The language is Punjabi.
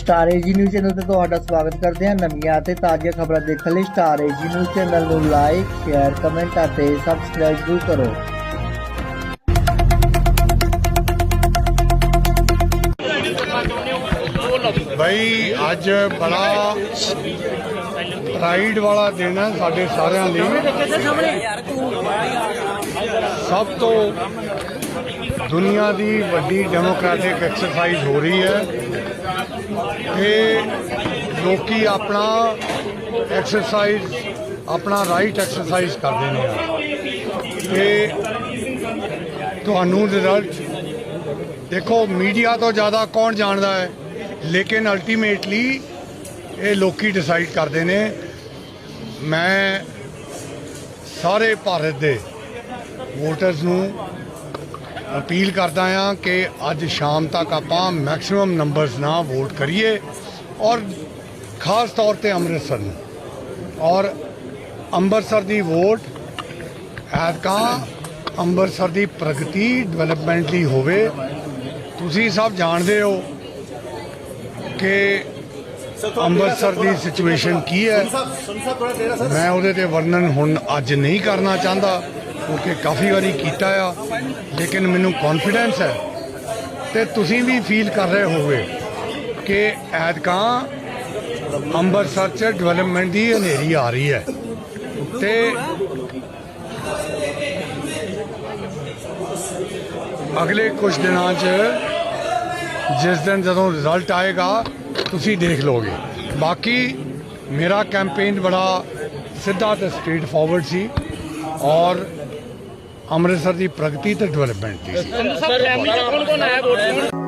ਸਟਾਰ ਏਜੀ ਨਿਊਜ਼ ਚੈਨਲ ਤੇ ਤੁਹਾਡਾ ਸਵਾਗਤ ਕਰਦੇ ਹਾਂ ਨਵੀਆਂ ਅਤੇ ਤਾਜ਼ੀਆਂ ਖਬਰਾਂ ਦੇਖਣ ਲਈ ਸਟਾਰ ਏਜੀ ਨਿਊਜ਼ ਚੈਨਲ ਨੂੰ ਲਾਈਕ ਸ਼ੇਅਰ ਕਮੈਂਟ ਅਤੇ ਸਬਸਕ੍ਰਾਈਬ ਜ਼ਰੂਰ ਕਰੋ। ਭਾਈ ਅੱਜ ਬੜਾ ਪ੍ਰਾਈਡ ਵਾਲਾ ਦਿਨ ਹੈ ਸਾਡੇ ਸਾਰਿਆਂ ਲਈ। ਸਭ ਤੋਂ ਦੁਨੀਆ ਦੀ ਵੱਡੀ ਡੈਮੋਕ੍ਰੈਟਿਕ ਐਕਸਰਸਾਈਜ਼ ਹੋ ਰਹੀ ਹੈ। ਇਹ ਲੋਕੀ ਆਪਣਾ ਐਕਸਰਸਾਈਜ਼ ਆਪਣਾ ਰਾਈਟ ਐਕਸਰਸਾਈਜ਼ ਕਰਦੇ ਨੇ। ਤੇ ਤੁਹਾਨੂੰ ਰਿਜ਼ਲਟ ਦੇਖੋ ਮੀਡੀਆ ਤੋਂ ਜ਼ਿਆਦਾ ਕੌਣ ਜਾਣਦਾ ਹੈ? ਲੇਕਿਨ ਅਲਟੀਮੇਟਲੀ ਇਹ ਲੋਕੀ ਡਿਸਾਈਡ ਕਰਦੇ ਨੇ। ਮੈਂ ਸਾਰੇ ਭਾਰਤ ਦੇ ਵੋਟਰਸ ਨੂੰ ਅਪੀਲ ਕਰਦਾ ਹਾਂ ਕਿ ਅੱਜ ਸ਼ਾਮ ਤੱਕ ਆਪਾਂ ਮੈਕਸਿਮਮ ਨੰਬਰਸ ਨਾਲ ਵੋਟ ਕਰੀਏ ਔਰ ਖਾਸ ਤੌਰ ਤੇ ਅੰਮ੍ਰਿਤਸਰ ਨੂੰ। ਔਰ ਅੰਮ੍ਰਿਤਸਰ ਦੀ ਵੋਟ ਐਤਕਾਂ ਅੰਮ੍ਰਿਤਸਰ ਦੀ ਪ੍ਰਗਤੀ ਡਿਵੈਲਪਮੈਂਟ ਲਈ ਹੋਵੇ ਤੁਸੀਂ ਸਭ ਜਾਣਦੇ ਹੋ ਕਿ ਅੰਮ੍ਰਿਤਸਰ ਦੀ ਸਿਚੁਏਸ਼ਨ ਕੀ ਹੈ। ਮੈਂ ਉਹਦੇ ਤੇ ਵਰਣਨ ਹੁਣ ਅੱਜ ਨਹੀਂ ਕਰਨਾ ਚਾਹੁੰਦਾ। ਕਿਉਂਕਿ ਕਾਫੀ ਵਾਰੀ ਕੀਤਾ ਆ, ਲੇਕਿਨ ਮੈਨੂੰ ਕੌਨਫੀਡੈਂਸ ਹੈ। ਤੇ ਤੁਸੀਂ ਵੀ ਫੀਲ ਕਰ ਰਹੇ ਹੋਵੇ ਕਿ ਐਤਕਾਂ ਅੰਮ੍ਰਿਤਸਰ 'ਚ ਡਿਵੈਲਪਮੈਂਟ ਦੀ ਹਨੇਰੀ ਆ ਰਹੀ ਹੈ। ਤੇ ਅਗਲੇ ਕੁਝ ਦਿਨਾਂ 'ਚ ਜਿਸ ਦਿਨ ਜਦੋਂ ਰਿਜ਼ਲਟ ਆਏਗਾ, ਤੁਸੀਂ ਦੇਖ ਲਓਗੇ। ਬਾਕੀ ਮੇਰਾ ਕੈਂਪੇਨ ਬੜਾ ਸਿੱਧਾ ਤੇ ਸਟ੍ਰੇਟ ਫਾਰਵਰਡ ਸੀ ਔਰ ਅੰਮ੍ਰਿਤਸਰ ਦੀ ਪ੍ਰਗਤੀ ਤੇ ਡਿਵੈਲਪਮੈਂਟ ਦੀ ਸੀ ਸਰ ਫੈਮਿਲੀ ਚ ਕੌਣ ਕੌਣ ਆਇਆ ਵੋਟ